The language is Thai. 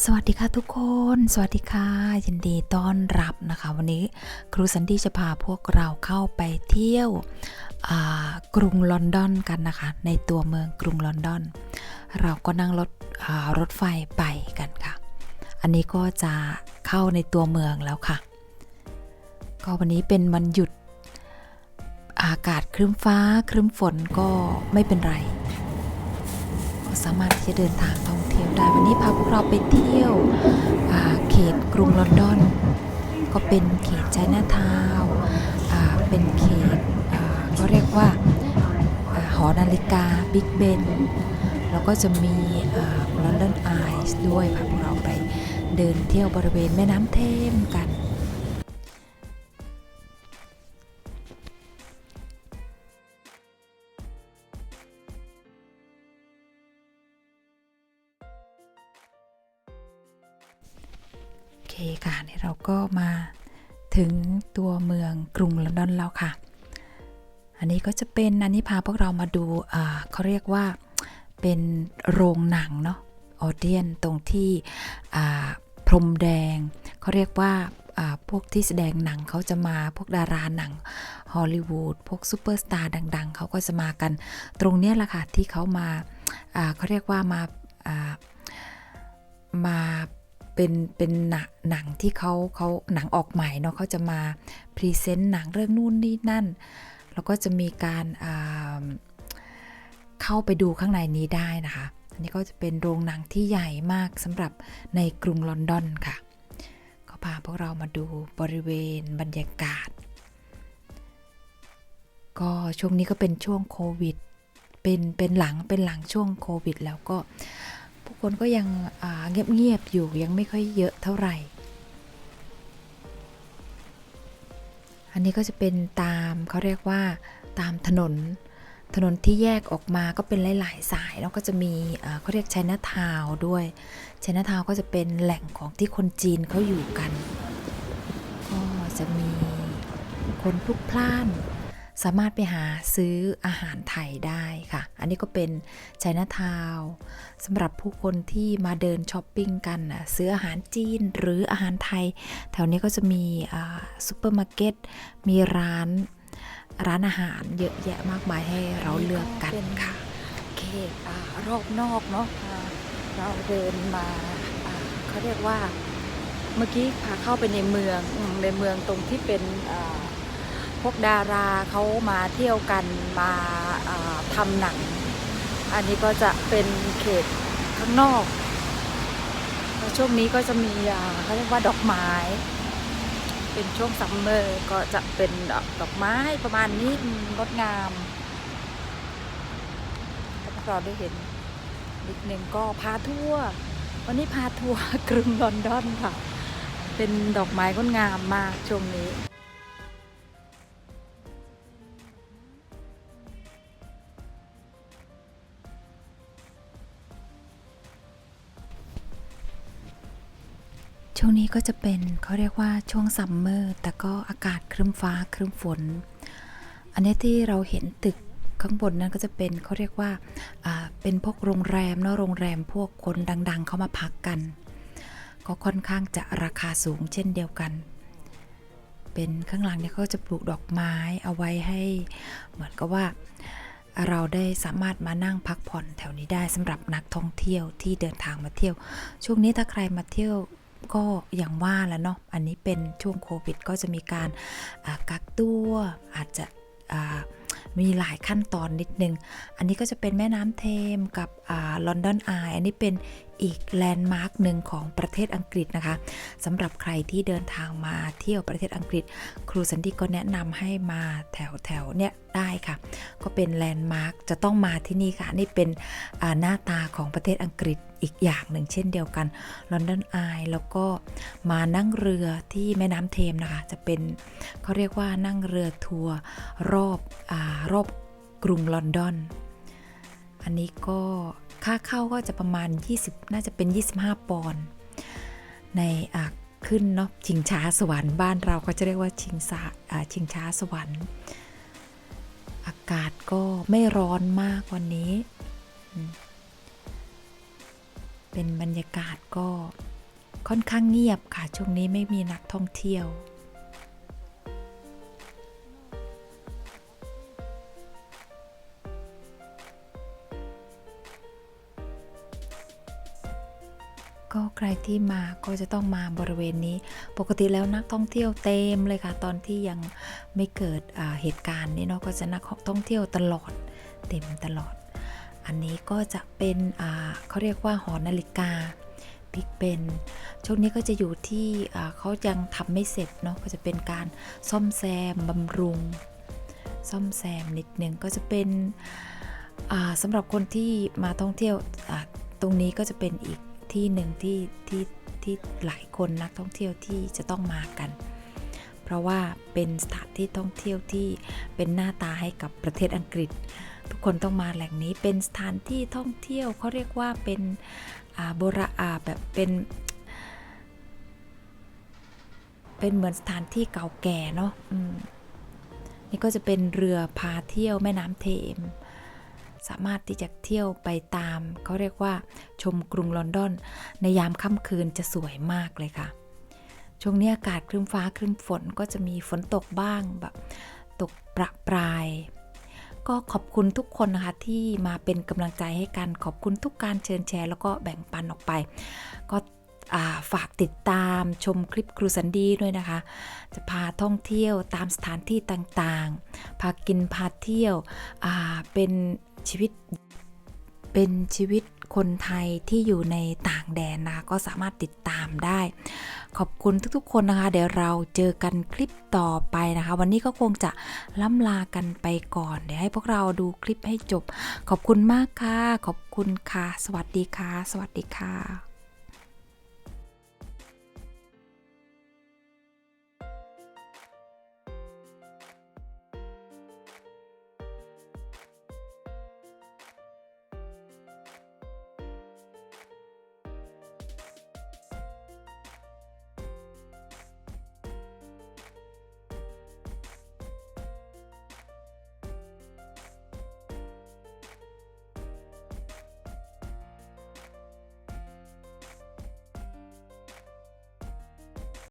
สวัสดีค่ะทุกคน สวัสดีค่ะ ยินดีต้อนรับนะคะ วันนี้ครูสันดี้จะพาพวกเราเข้าไปเที่ยวกรุงลอนดอนกันนะคะ ในตัวเมืองกรุงลอนดอน เราก็นั่งรถรถไฟไปกันค่ะ อันนี้ก็จะเข้าในตัวเมืองแล้วค่ะ ก็วันนี้เป็นวันหยุดอากาศครึ้มฟ้าครึ้มฝนก็ไม่เป็นไร ก็สามารถที่จะเดินทางท่องียวได้วันนี้พาพวกเราไปเที่ยวเขตกรุงลอนดอน ก็เป็นเขตไชน่าทาวน์อ่าเป็นเขตอ่าก็เรียกว่าอาหอนาฬิกาบิ๊กเบนแล้วก็จะมีลอนดอนไอส์ด้วยพาพวกเราไปเดินเที่ยวบริเวณแม่น้ำเทมกัน คค่ะนี่เราก็มาถึงตัวเมืองกรุงลอนดอนแล้วค่ะ อันนี้ก็จะเป็นอันนี้พาพวกเรามาดูเขาเรียกว่าเป็นโรงหนังเนาะออเดียนตรงที่พรมแดง เขาเรียกว่าพวกที่แสดงหนังเขาจะมาพวกดาราหนังฮอลลีวูดพวกซูเปอร์สตาร์ดัง ๆ เขาก็จะมากัน ตรงเนี้ยแหละค่ะที่เขามาเขาเรียกว่ามามา เป็นเป็นหนังหนังที่เขาเขาหนังออกใหม่เนาะเขาจะมาพรีเซนต์หนังเรื่องนู่นนี่นั่น แล้วก็จะมีการอ่าเข้าไปดูข้างในนี้ได้นะคะ อันนี้ก็จะเป็นโรงหนังที่ใหญ่มากสำหรับในกรุงลอนดอนค่ะ ก็พาพวกเรามาดูบริเวณบรรยากาศ ก็ช่วงนี้ก็เป็นช่วงโควิดเป็นเป็นหลังเป็นหลังช่วงโควิด แล้วก็ ผู้คนก็ยังเงียบๆอยู่ยังไม่ค่อยเยอะเท่าไหร่ อันนี้ก็จะเป็นตามเขาเรียกว่าตามถนน ถนนที่แยกออกมาก็เป็นหลาย ๆ สายแล้วก็จะมีเขาเรียกไชน่าทาวด้วยไชน่าทาวก็จะเป็นแหล่งของที่คนจีนเขาอยู่กัน ก็จะมีคนพลุกพล่าน สามารถไปหาซื้ออาหารไทยได้ค่ะ อันนี้ก็เป็นไชน่าทาวสำหรับผู้คนที่มาเดินช้อปปิ้งกันนะซื้ออาหารจีนหรืออาหารไทย แถวนี้ก็จะมีซูเปอร์มาร์เก็ต มีร้านร้านอาหารเยอะแยะมากมายให้เราเลือกกันค่ะเขตอ่ารอบนอกเนาะเราเดินมาเขาเรียกว่าเมื่อกี้พาเข้าไปในเมืองในเมืองตรงที่เป็นอ่า พวกดาราเขามาเที่ยวกันมาาทำหนัง อันนี้ก็จะเป็นเขตข้างนอก ช่วงนี้ก็จะมีเขาเรียกว่าดอกไม้ เป็นช่วงซัมเมอร์ก็จะเป็นดอกดอกไม้ประมาณนี้งดงามถ้าพวกเราได้เห็นนิดนึงก็พาทัวร์วันนี้พาทัวร์กรุงลอนดอนค่ะ เป็นดอกไม้งดงามมากช่วงนี้ ช่วงนี้ก็จะเป็นเขาเรียกว่าช่วงซัมเมอร์แต่ก็อากาศครึ้มฟ้าครึ้มฝน อันนี้ที่เราเห็นตึกข้างบนนั้นก็จะเป็นเขาเรียกว่าเป็นพวกโรงแรมเนาะโรงแรมพวกคนดัง ๆ เขามาพักกัน ก็ค่อนข้างจะราคาสูงเช่นเดียวกัน เป็นข้างหลังเนี่ยก็จะปลูกดอกไม้เอาไว้ให้เหมือนกับว่าเราได้สามารถมานั่งพักผ่อนแถวนี้ได้สำหรับนักท่องเที่ยวที่เดินทางมาเที่ยว ช่วงนี้ถ้าใครมาเที่ยว ก็อย่างว่าแล้วเนาะอันนี้เป็นช่วงโควิด ก็จะมีการกักตัวอาจจะมีหลายขั้นตอนนิดนึง อันนี้ก็จะเป็นแม่น้ำเทมกับลอนดอนอายอันนี้เป็นอีกแลนด์มาร์กหนึ่งของประเทศอังกฤษนะคะสำหรับใครที่เดินทางมาเที่ยวประเทศอังกฤษ ครูสันติก็แนะนำให้มาแถวแถวเนี่ยได้ค่ะ ก็เป็นแลนด์มาร์กจะต้องมาที่นี่ค่ะ นี่เป็นหน้าตาของประเทศอังกฤษอีกอย่างหนึ่งเช่นเดียวกันลอนดอนไอแล้วก็มานั่งเรือที่แม่น้ำเทมนะคะ จะเป็นเขาเรียกว่านั่งเรือทัวร์รอบอรอบกรุงลอนดอน อันนี้ก็ ค่าเข้าก็จะประมาณ 20 น่าจะเป็น 25 ปอนด์ในอ่าขึ้นเนาะชิงช้าสวรรค์บ้านเราก็จะเรียกว่าชิงสาอ่าชิงช้าสวรรค์ อากาศก็ไม่ร้อนมากวันนี้ เป็นบรรยากาศก็ค่อนข้างเงียบค่ะ ช่วงนี้ไม่มีนักท่องเที่ยว ใครที่มาก็จะต้องมาบริเวณนี้ ปกติแล้วนักท่องเที่ยวเต็มเลยค่ะ ตอนที่ยังไม่เกิดเหตุการณ์นี้เนาะก็จะนักท่องเที่ยวตลอดเต็มตลอด อันนี้ก็จะเป็นเขาเรียกว่าหอนาฬิกาบิ๊กเบนช่วงนี้ก็จะอยู่ที่เขายังทำไม่เสร็จเนาะก็จะเป็นการซ่อมแซมบำรุง ซ่อมแซมนิดหนึ่งก็จะเป็นอ่าสำหรับคนที่มาท่องเที่ยวตรงนี้ก็จะเป็นอีก ที่หนึ่งที่ที่ที่หลายคนนักท่องเที่ยวที่จะต้องมากัน เพราะว่าเป็นสถานที่ท่องเที่ยวที่เป็นหน้าตาให้กับประเทศอังกฤษ ทุกคนต้องมาแหล่งนี้เป็นสถานที่ท่องเที่ยวเขาเรียกว่าเป็นอาโบราณอ่าแบบเป็นเป็นเหมือนสถานที่เก่าแก่เนาะนี่ก็จะเป็นเรือพาเที่ยวแม่น้ำเทมส สามารถที่จะเที่ยวไปตาม เขาเรียกว่าชมกรุงลอนดอน ในยามค่ำคืนจะสวยมากเลยค่ะ ช่วงนี้อากาศครึ้มฟ้าครึ้มฝนก็จะมีฝนตกบ้างแบบตกประปราย ก็ขอบคุณทุกคนนะคะที่มาเป็นกำลังใจให้กัน ขอบคุณทุกการเชิญแชร์ แล้วก็แบ่งปันออกไป ก็ฝากติดตามชมคลิปครูสันดีด้วยนะคะ จะพาท่องเที่ยวตามสถานที่ต่างๆ พากินพาเที่ยวเป็น ชีวิตเป็นชีวิตคนไทยที่อยู่ในต่างแดนนะคะก็สามารถติดตามได้ ขอบคุณทุกๆ คนนะคะ เดี๋ยวเราเจอกันคลิปต่อไปนะคะ วันนี้ก็คงจะล่ำลากันไปก่อน เดี๋ยวให้พวกเราดูคลิปให้จบ ขอบคุณมากค่ะ ขอบคุณค่ะ สวัสดีค่ะ สวัสดีค่ะ